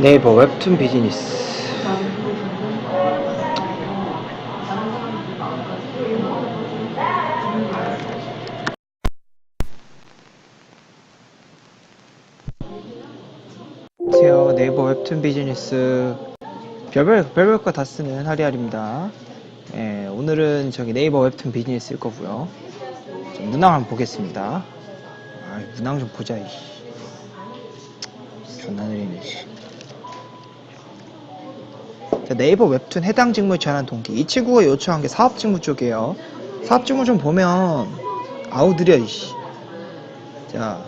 네이버 웹툰 비즈니스. 안녕하세요. 네이버 웹툰 비즈니스. 별별 별별 거 다 쓰는 하리하리입니다. 예, 오늘은 저기 네이버 웹툰 비즈니스 쓸 거고요. 좀 문항 한번 보겠습니다. 아 문항 좀 보자 이씨 존나 느리네 씨. 자, 네이버 웹툰 해당 직무에 제한한 동기. 이 친구가 요청한 게 사업 직무 쪽이에요. 사업 직무 좀 보면 아우 느려 이씨. 자.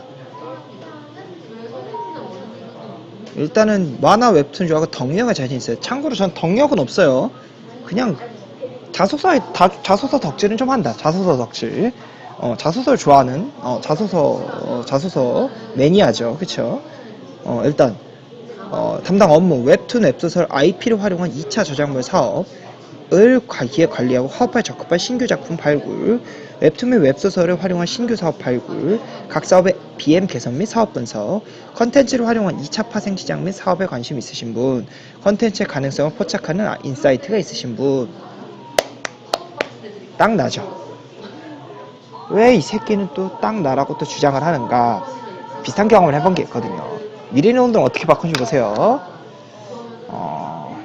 일단은 만화 웹툰 좋아하고 덕력에 자신 있어요. 참고로 전 덕력은 없어요. 그냥 자소서 다, 자소서 덕질은 좀 한다. 자소서 덕질. 어, 자소서를 좋아하는 어, 자소서 어, 자소서 매니아죠. 그쵸 어, 일단 어, 담당 업무 웹툰 웹소설 IP를 활용한 2차 저작물 사업을 관리하고 화업에 적합한 신규 작품 발굴 웹툰 및 웹소설을 활용한 신규 사업 발굴 각 사업의 BM 개선 및 사업 분석 컨텐츠를 활용한 2차 파생 시장 및 사업에 관심 있으신 분 컨텐츠의 가능성을 포착하는 아- 인사이트가 있으신 분. 딱 나죠? 왜 이 새끼는 또 딱 나라고 또 주장을 하는가? 비슷한 경험을 해본 게 있거든요 미래의 운동 어떻게 바꾼지 보세요. 어...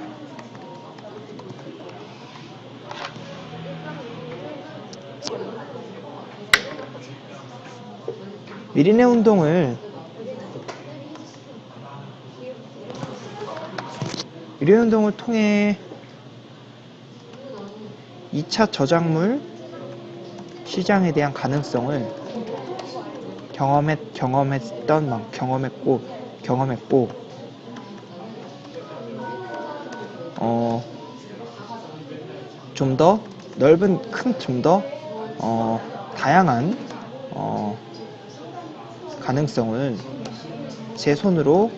미리네 운동을 미리네 운동을 통해 2차 저작물 시장에 대한 가능성을 경험했 경험했던 막 경험했고 경험했고 어 좀 더 넓은 큰 좀더 어 다양한 어 가능성을 제 손으로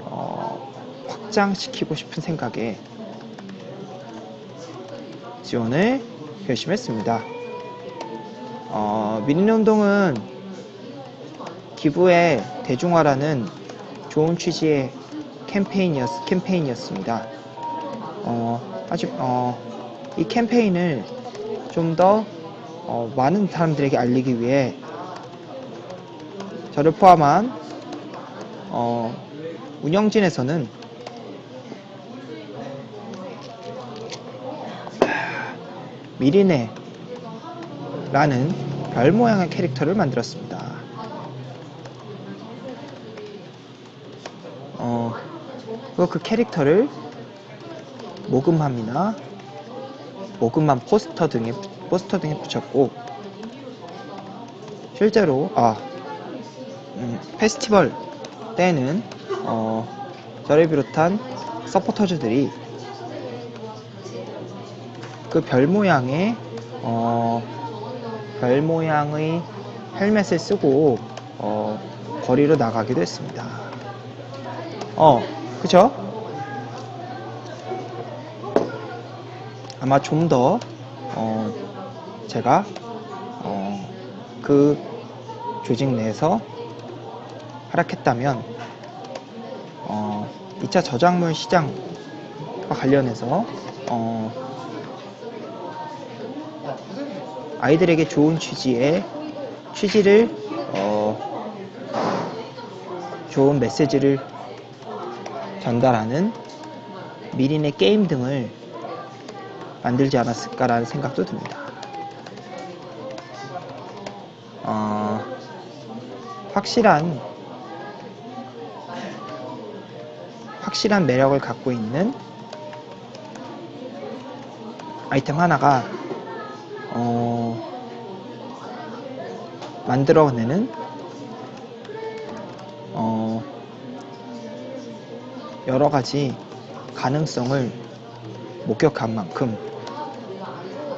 어 확장시키고 싶은 생각에 지원을 결심했습니다. 어, 미니네 운동은 기부의 대중화라는 좋은 취지의 캠페인이었, 캠페인이었습니다. 어, 아주, 어, 이 캠페인을 좀더 어, 많은 사람들에게 알리기 위해 저를 포함한 어, 운영진에서는 미리네라는 별 모양의 캐릭터를 만들었습니다. 그리고 그 캐릭터를 모금함이나 모금함 포스터 등에 포스터 등에 붙였고 실제로 아 음, 페스티벌 때는 어, 저를 비롯한 서포터즈들이 그 별 모양의 어, 별 모양의 헬멧을 쓰고 어, 거리로 나가기도 했습니다. 어, 그쵸? 아마 좀더 어, 제가 어, 그 조직 내에서 활약했다면 어, 2차 저작물 시장과 관련해서 어, 아이들에게 좋은 취지의 취지를 어, 좋은 메시지를 전달하는 미린의 게임 등을 만들지 않았을까라는 생각도 듭니다. 어, 확실한 확실한 매력을 갖고 있는 아이템 하나가 어, 만들어내는 여러 가지 가능성을 목격한 만큼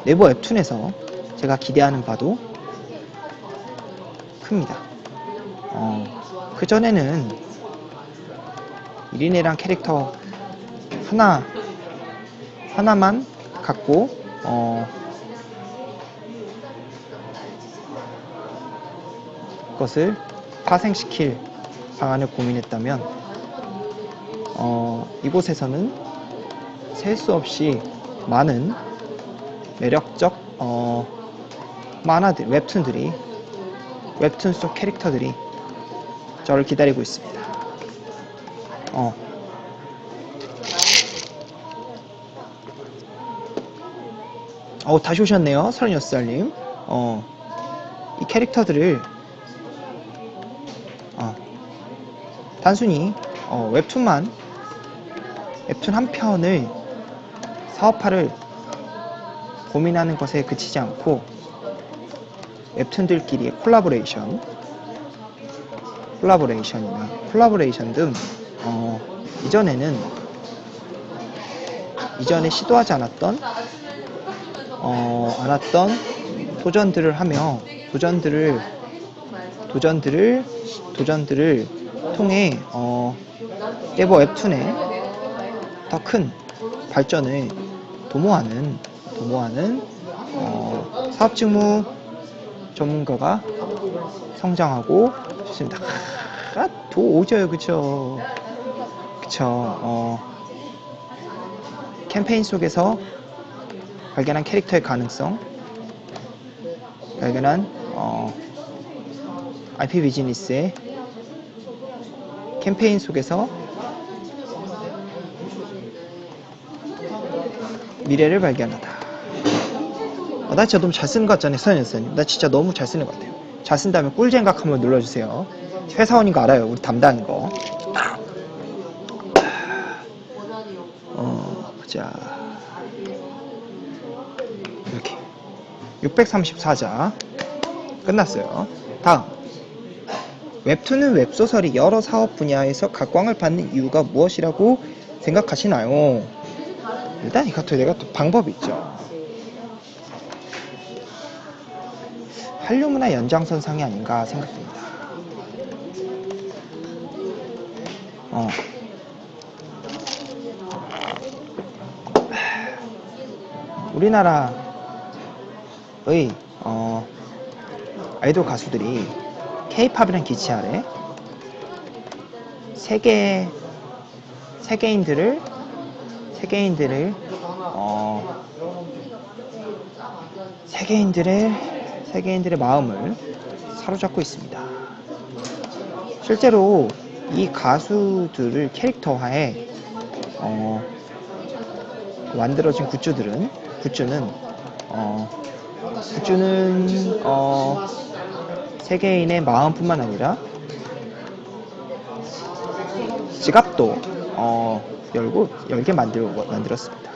네이버 웹툰에서 제가 기대하는 바도 큽니다. 어, 그 전에는 이린이랑 캐릭터 하나 하나만 갖고 어, 것을 파생시킬 방안을 고민했다면 어, 이곳에서는 셀 수 없이 많은 매력적 어, 만화들, 웹툰들이 웹툰 속 캐릭터들이 저를 기다리고 있습니다. 어. 어, 다시 오셨네요. 36살님. 어, 이 캐릭터들을, 어, 단순히, 어, 웹툰만, 웹툰 한 편을 사업화를 고민하는 것에 그치지 않고, 웹툰들끼리의 콜라보레이션, 콜라보레이션이나 콜라보레이션 등, 어, 이전에는, 이전에 시도하지 않았던 어, 않았던 도전들을 하며 도전들을 도전들을 도전들을 통해 어, 네버 웹툰의 더 큰 발전을 도모하는 도모하는 어, 사업 직무 전문가가 성장하고 싶습니다. 아, 도 오져요, 그쵸? 그쵸? 어, 캠페인 속에서 발견한 캐릭터의 가능성, 발견한 어, IP 비즈니스의 캠페인 속에서 미래를 발견하다. 어, 나 진짜 너무 잘 쓰는 것 같잖아요, 서현현님. 나 진짜 너무 잘 쓰는 것 같아요. 잘 쓴다면 꿀잼각 한번 눌러주세요. 회사원인 거 알아요, 우리 담당인 거. 어, 자. 이렇게 634자 끝났어요. 다음 웹툰은 웹소설이 여러 사업 분야에서 각광을 받는 이유가 무엇이라고 생각하시나요? 일단 이것도 내가 또 방법이 있죠. 한류 문화 연장선상이 아닌가 생각됩니다. 어. 우리나라의 어, 아이돌 가수들이 K-팝이란 기치 아래 세계 세계인들을 세계인들을 어, 세계인들의 세계인들의 마음을 사로잡고 있습니다. 실제로 이 가수들을 캐릭터화해 어, 만들어진 굿즈들은 굿즈는 어, 굿즈는 어, 세계인의 마음뿐만 아니라 지갑도 어, 열고 열게 만들고 만들었습니다.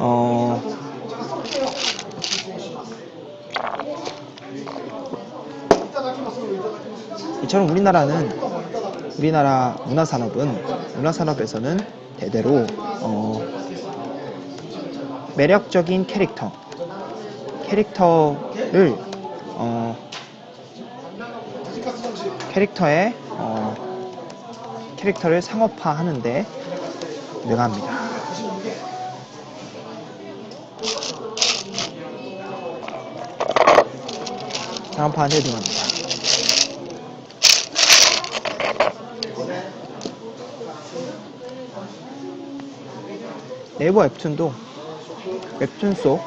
어, 이처럼 우리나라는 우리나라 문화산업은 문화산업에서는 대대로 어, 매력적인 캐릭터 캐릭터를 어, 캐릭터의 어, 캐릭터를 상업화하는데 능합니다. 상업화하는데 능합니다. 네이버 웹툰도 웹툰 속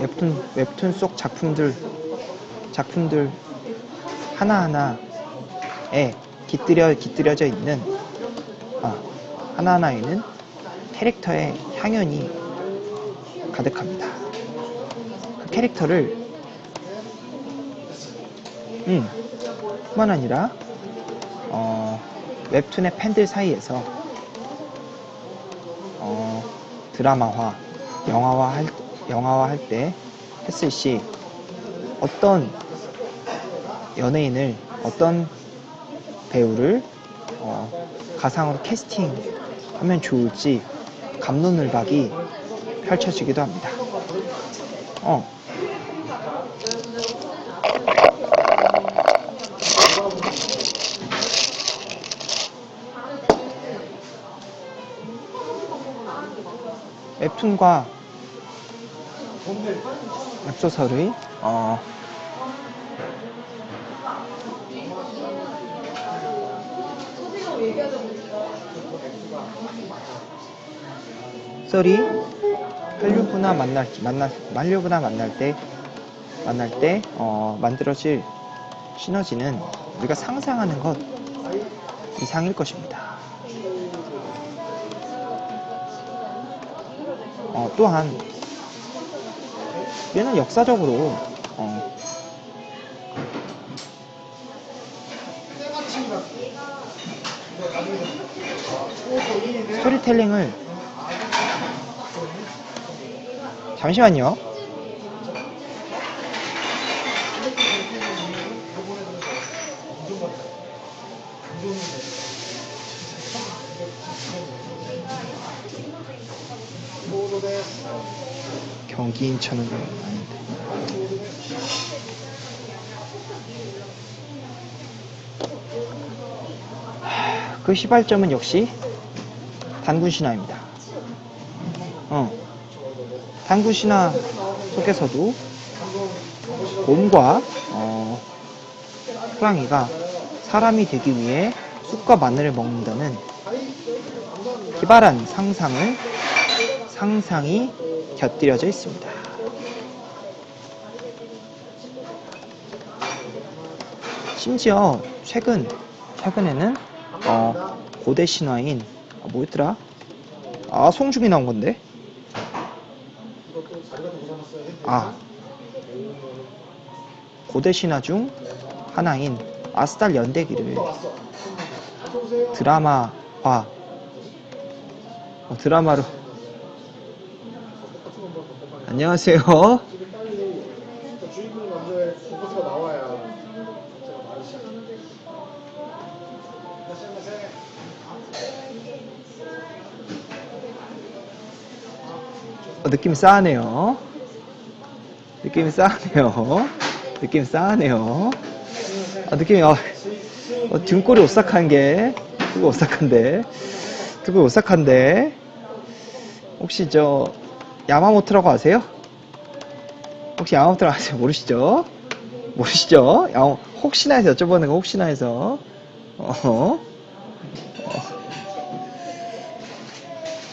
웹툰 웹툰 속 작품들 작품들 하나하나에 깃들여 깃들여져 있는 아, 하나하나에는 캐릭터의 향연이 가득합니다. 그 캐릭터를 음, 뿐만 아니라 어, 웹툰의 팬들 사이에서 어, 드라마화, 영화화 할, 영화화 할 때 했을 시 어떤 연예인을, 어떤 배우를 어, 가상으로 캐스팅하면 좋을지 감론을박이 펼쳐지기도 합니다. 어. 웹툰과 웹소설의 어, 썰이 헬류브나 만날 만나 만류브나 만날 때 만날 때 어, 만들어질 시너지는 우리가 상상하는 것 이상일 것입니다. 어, 또한 얘는 역사적으로 어, 스토리텔링을 잠시만요. 경기 인천은 아닌데. 하, 그 시발점은 역시 단군 신화입니다. 어. 단군 신화 속에서도 곰과 어, 호랑이가 사람이 되기 위해 쑥과 마늘을 먹는다는 기발한 상상을 상상이 곁들여져 있습니다. 심지어 최근 최근에는 어, 고대 신화인 아, 뭐였더라? 아 송중이 나온 건데. 아 고대 신화 중 하나인 아스달 연대기를 드라마화 어, 드라마로 안녕하세요. 어, 느낌이 싸하네요. 느낌이 싸하네요. 느낌이 싸하네요. 아, 느낌이, 어, 어, 등골이 오싹한 게, 등골 오싹한데, 등골 오싹한데, 혹시 저, 야마모토라고 아세요? 혹시 야마모토라고 아세요? 모르시죠? 모르시죠? 야, 혹시나 해서 여쭤보는 거 혹시나 해서, 어,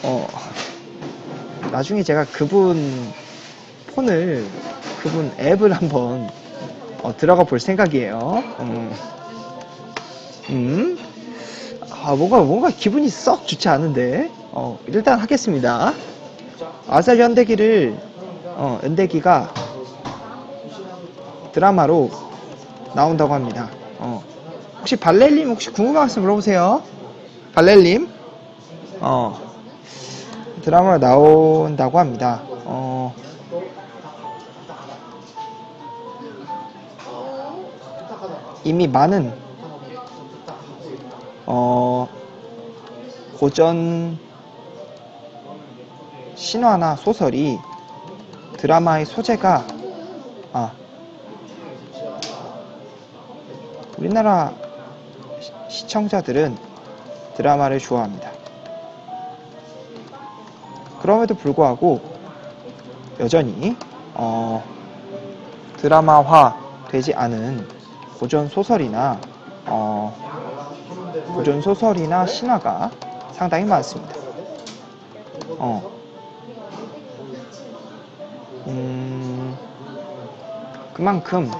어, 나중에 제가 그분 폰을 그분 앱을 한번 어, 들어가 볼 생각이에요. 음, 음. 아 뭔가 뭔가 기분이 썩 좋지 않은데. 어, 일단 하겠습니다. 아살 연대기를 어, 연대기가 드라마로 나온다고 합니다. 어. 혹시 발렐님 혹시 궁금한 말씀 물어보세요. 발렐님. 어. 드라마로 나온다고 합니다. 이미 많은 어, 고전 신화나 소설이 드라마의 소재가 아, 우리나라 시- 시청자들은 드라마를 좋아합니다. 그럼에도 불구하고 여전히 어, 드라마화 되지 않은 고전 소설이나 어, 고전 소설이나 신화가 상당히 많습니다. 어, 음, 그만큼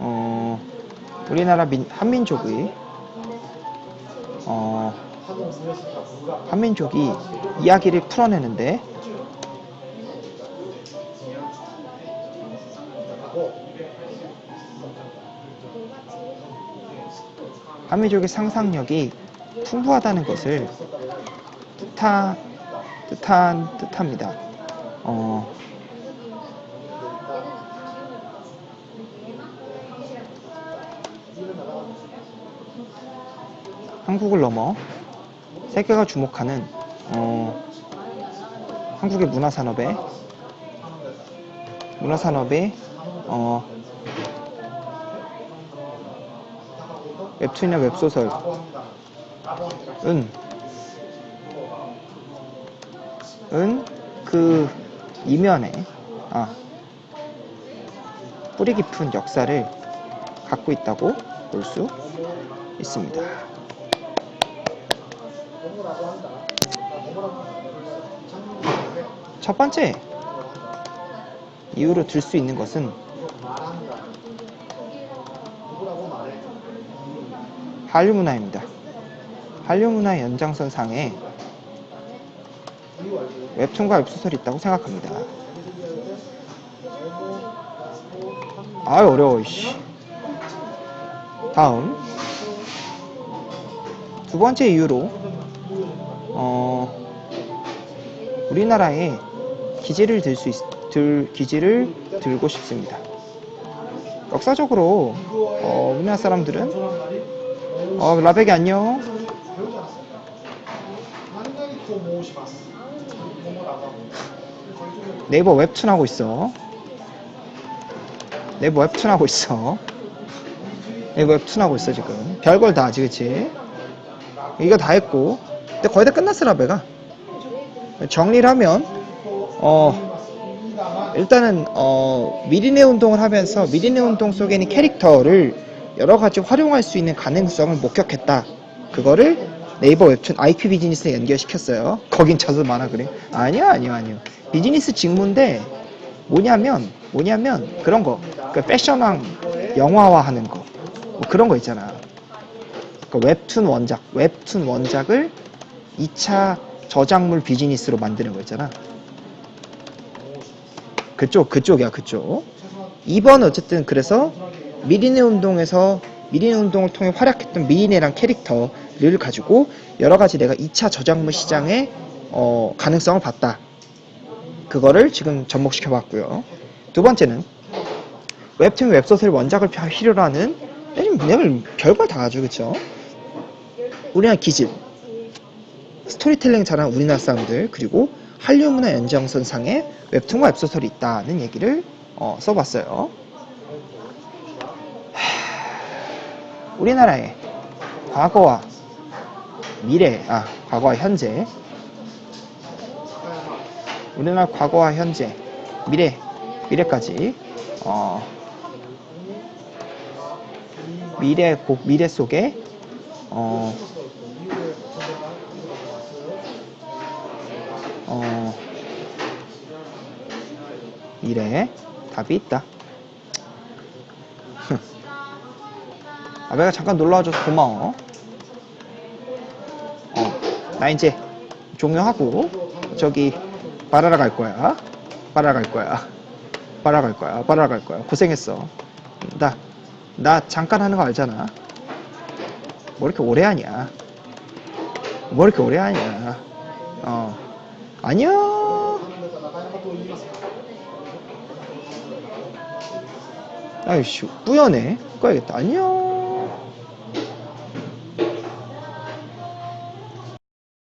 어, 우리나라 민, 한민족의 어, 한민족이 이야기를 풀어내는데 한민족의 상상력이 풍부하다는 것을 뜻하, 뜻한, 뜻합니다. 어, 한국을 넘어 세계가 주목하는 어, 한국의 문화산업에 문화산업에 어, 웹툰이나 웹소설은 은그 이면에 아, 뿌리 깊은 역사를 갖고 있다고 볼 수 있습니다. 첫 번째 이유로 들 수 있는 것은 말한다. 누구라고 말해? 한류 문화입니다. 한류 문화 연장선 상에 이유 알지? 웹툰과 웹소설이 있다고 생각합니다. 아 어려워 이씨. 다음 두 번째 이유로 어 우리나라에 기지를 들 수 있, 들 기지를 들고 싶습니다. 역사적으로 어, 우리나라 사람들은 어 라베기 안녕. 네이버 웹툰 하고 있어. 네이버 웹툰 하고 있어. 네이버 웹툰 하고 있어 지금. 별걸 다 하지 그치? 이거 다 했고. 근데 거의 다 끝났어 라베가. 정리를 하면 어 일단은 어 미리네 운동을 하면서 미리네 운동 속에 있는 캐릭터를 여러 가지 활용할 수 있는 가능성을 목격했다. 그거를 네이버 웹툰 IP 비즈니스에 연결시켰어요. 거긴 저도 많아 그래. 아니요, 아니요, 아니요. 비즈니스 직무인데 뭐냐면 뭐냐면 그런 거. 그 패션왕 영화화하는 거. 뭐 그런 거 있잖아. 그 웹툰 원작, 웹툰 원작을 2차 저작물 비즈니스로 만드는 거 있잖아. 그쪽, 그쪽이야, 그쪽. 2번 어쨌든 그래서 미리네 운동에서 미리네 운동을 통해 활약했던 미리네란 캐릭터를 가지고 여러 가지 내가 2차 저작물 시장에 어, 가능성을 봤다. 그거를 지금 접목시켜 봤고요. 두 번째는 웹툰 웹소설 원작을 필요로 하는 내가 별걸 다 하죠, 그쵸? 우리나라 기질, 스토리텔링 잘하는 우리나라 사람들, 그리고 한류 문화 연장선상에 웹툰과 웹소설이 있다는 얘기를 어, 써봤어요. 우리나라의 과거와 미래, 아, 과거와 현재, 우리나라 과거와 현재, 미래, 미래까지, 어, 미래, 고- 미래 속에, 어, 어, 미래에 답이 있다. 아베가 잠깐 놀러 와줘서 고마워. 어, 나 이제 종료하고 저기 바라라 갈 거야. 바라라 갈 거야. 바라라 갈 거야. 바라라 갈 거야. 고생했어. 나, 나 잠깐 하는 거 알잖아. 뭐 이렇게 오래 하냐. 뭐 이렇게 오래 하냐. 어. 안녕. 아이씨, 뿌연해. 꺼야겠다. 안녕.